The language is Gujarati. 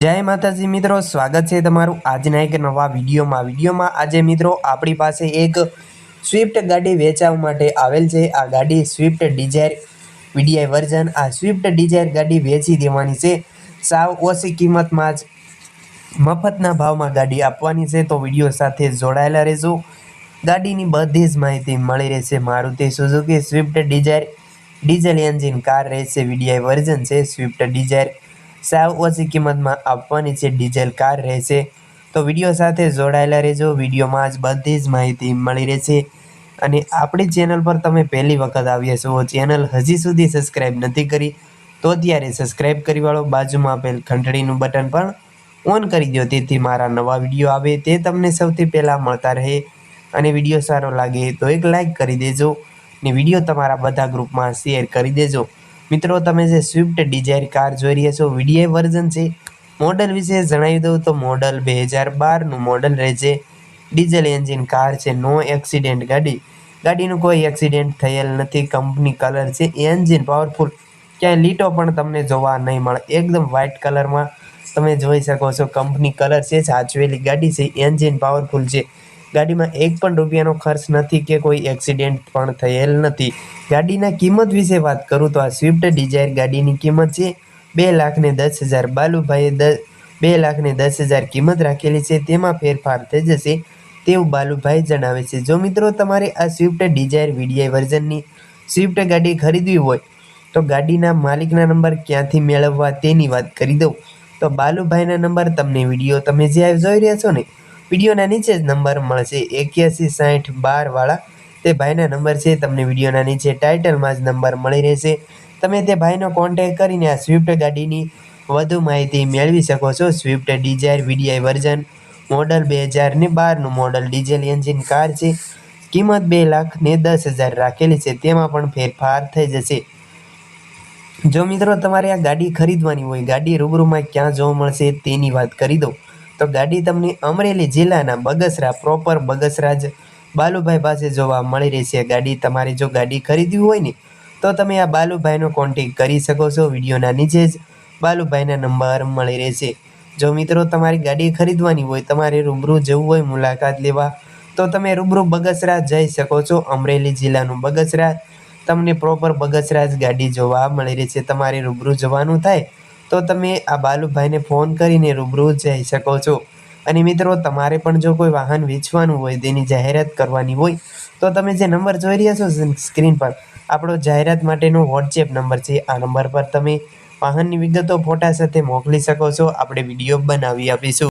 જય માતાજી મિત્રો, સ્વાગત છે તમારું આજના એક નવા વિડીયોમાં. વિડીયોમાં આજે મિત્રો આપણી પાસે એક સ્વિફ્ટ ગાડી વેચાવવા માટે આવેલ છે. આ ગાડી સ્વિફ્ટ ડિઝાયર વીડીઆઈ વર્ઝન આ સ્વિફ્ટ ડિઝાયર ગાડી વેચી દેવાની છે. સાવ ઓછી કિંમતમાં જ મફતના ભાવમાં ગાડી આપવાની છે. તો વીડિયો સાથે જોડાયેલા રહેજો. ગાડીની બધી જ માહિતી મળી રહેશે. Maruti Suzuki Swift Dzire diesel engine car રહેશે વીડીઆઈ વર્ઝન છે. સ્વિફ્ટ ડિઝાયર સાવ ઓછી કિંમતમાં આપવાની છે ડીઝલ કાર રહેશે. તો વીડિયો સાથે જોડાયેલા રહેજો. વિડીયોમાં જ બધી જ માહિતી મળી રહેશે. અને આપણી ચેનલ પર તમે પહેલી વખત આવ્યા છો, ચેનલ હજી સુધી સબસ્ક્રાઈબ નથી કરી, તો ત્યારે સબસ્ક્રાઈબ કરી વાળો બાજુમાં આપેલ ઘંટડીનું બટન પણ ઓન કરી દો. તેથી મારા નવા વીડિયો આવે તે તમને સૌથી પહેલાં મળતા રહે. અને વીડિયો સારો લાગે તો એક લાઈક કરી દેજો. ને વીડિયો તમારા બધા ગ્રુપમાં શેર કરી દેજો. મિત્રો, તમે જે સ્વિફ્ટ ડિઝાયર કાર જોઈ રહ્યા છો વીડીઆઈ વર્ઝન છે. મોડલ વિશે જણાવી દઉં તો મોડલ બે હજાર બારનું મોડલ રહેશે. ડીઝલ એન્જિન કાર છે નો એક્સિડેન્ટ ગાડી. ગાડીનું કોઈ એક્સિડેન્ટ થયેલ નથી કંપની કલર છે એન્જિન પાવરફુલ ક્યાંય લીટો પણ તમને જોવા નહીં મળે, એકદમ વ્હાઇટ કલરમાં તમે જોઈ શકો છો કંપની કલર છે, સાચવેલી ગાડી છે એન્જિન પાવરફુલ છે. ગાડીમાં એક પણ રૂપિયાનો ખર્ચ નથી કે કોઈ એક્સિડેન્ટ પણ થયેલ નથી. ગાડીના કિંમત વિશે વાત કરું તો આ સ્વિફ્ટ ડિઝાયર ગાડીની કિંમત છે. બે લાખને દસ હજાર બાલુભાઈએ દ, બે લાખને દસ હજાર કિંમત રાખેલી છે. તેમાં ફેરફાર થઈ જશે તેવું બાલુભાઈ જણાવે છે. જો મિત્રો તમારે આ સ્વિફ્ટ ડિઝાયર વીડીઆઈ વર્ઝનની સ્વિફ્ટ ગાડી ખરીદવી હોય તો ગાડીના માલિકના નંબર ક્યાંથી મેળવવા તેની વાત કરી દઉં. તો બાલુભાઈના નંબર તમને વીડિયો તમે જે જોઈ રહ્યા છો ને વિડીયોના નીચે જ નંબર મળશે. એક્યાસી સાઠ બારવાળા તે ભાઈના નંબર છે. તમને વિડીયોના નીચે ટાઇટલમાં જ નંબર મળી રહેશે. તમે તે ભાઈનો કોન્ટેક કરીને આ સ્વિફ્ટ ગાડીની વધુ માહિતી મેળવી શકો છો. Swift Dzire VDI version model બે હજાર ને બારનું મોડલ ડીઝલ એન્જિન કાર છે. કિંમત બે લાખ ને દસ હજાર રાખેલી છે. તેમાં પણ ફેરફાર થઈ જશે. જો મિત્રો તમારે આ ગાડી ખરીદવાની હોય, ગાડી રૂબરૂમાં ક્યાં જોવા મળશે તેની વાત કરી દઉં. તો ગાડી તમને અમરેલી જિલ્લાના બગસરા પ્રોપર બગસરા જ બાલુભાઈ પાસે જોવા મળી રહેશે ગાડી તમારે જો ગાડી ખરીદવી હોય ને, તો તમે આ બાલુભાઈનો કોન્ટેક કરી શકો છો. વિડીયોના નીચે જ બાલુભાઈના નંબર મળી રહેશે. જો મિત્રો તમારી ગાડી ખરીદવાની હોય, તમારે રૂબરૂ જવું હોય, મુલાકાત લેવા, તો તમે રૂબરૂ બગસરા જઈ શકો છો. અમરેલી જિલ્લાનું બગસરા તમને પ્રોપર બગસરા જ ગાડી જોવા મળી રહેશે તમારે રૂબરૂ જવાનું થાય તો તમે આ બાલુભાઈને ફોન કરીને રૂબરૂ જઈ શકો છો. અને મિત્રો, તમારે પણ જો કોઈ વાહન વેચવાનું હોય, તેની જાહેરાત કરવાની હોય, તો તમે જે નંબર જોઈ રહ્યા છો સ્ક્રીન પર, આપણો જાહેરાત માટેનો વોટ્સએપ નંબર છે. આ નંબર પર તમે વાહનની વિગતો ફોટા સાથે મોકલી શકો છો. આપણે વીડિયો બનાવી આપીશું.